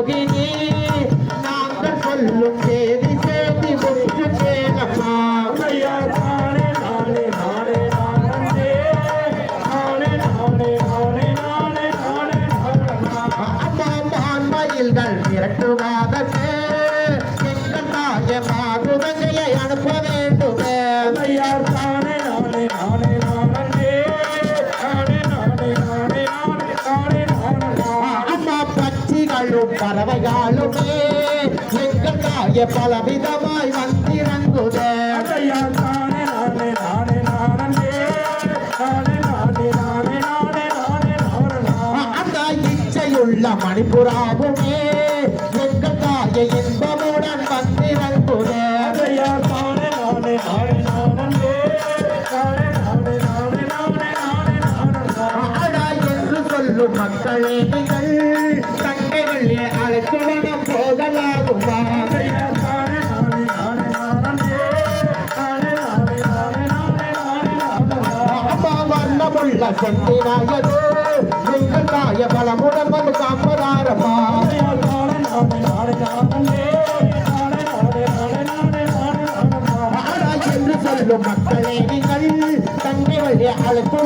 Okay. விரட்டுவாதற்கு எங்கள் தாய மாதுதங்கையை அனுப்ப வேண்டுமே தானே நானே நானே நானே நானே நானே நானே நானே நானே அம்மா பட்சிகளும் பறவைகளுமே எங்கள் தாய பலவிதமாய் உள்ள மணிபுராவுமே எங்கள் தாயை இன்பமுடன் வந்திறங்குதே என்று சொல்லும் மக்களே நீங்கள் தங்கை வெள்ளி அழைத்துடன் போதலாகுமா வண்ணமுள்ள செந்தினாயது எங்கள் தாய பலம் மக்களே நீங்கள் தங்கை வழி அழைப்பு